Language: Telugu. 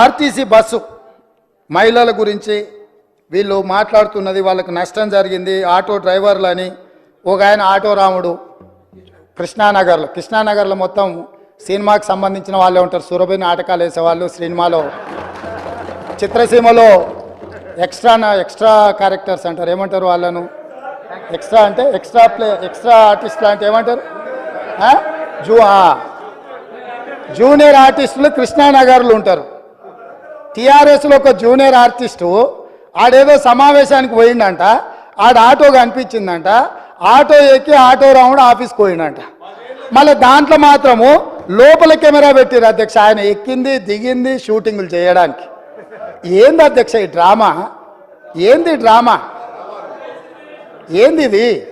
ఆర్టీసీ బస్సు మహిళల గురించి వీళ్ళు మాట్లాడుతున్నది వాళ్ళకు నష్టం జరిగింది. ఆటో డ్రైవర్లు అని ఒక ఆయన ఆటో రాముడు కృష్ణానగర్లో కృష్ణానగర్లో మొత్తం సినిమాకి సంబంధించిన వాళ్ళే ఉంటారు. సురభి నాటకాలు వేసేవాళ్ళు సినిమాలో. చిత్రసీమలో ఎక్స్ట్రా ఎక్స్ట్రా క్యారెక్టర్స్ అంటారు. ఏమంటారు వాళ్ళను? ఎక్స్ట్రా అంటే ఎక్స్ట్రా ప్లే ఎక్స్ట్రా ఆర్టిస్టులు అంటే ఏమంటారు? జూ జూనియర్ ఆర్టిస్టులు కృష్ణానగర్లు ఉంటారు. టీఆర్ఎస్లో ఒక జూనియర్ ఆర్టిస్టు ఆడేదో సమావేశానికి పోయిండంట. ఆడ ఆటో కనిపించిందంట. ఆటో ఎక్కి ఆటో రౌండ్ ఆఫీస్కి పోయిండంట. మళ్ళీ దాంట్లో మాత్రము లోపల కెమెరా పెట్టిరు అధ్యక్ష. ఆయన ఎక్కింది దిగింది షూటింగ్లు చేయడానికి. ఏంది అధ్యక్ష ఈ డ్రామా? ఏంది డ్రామా? ఏంది ఇది?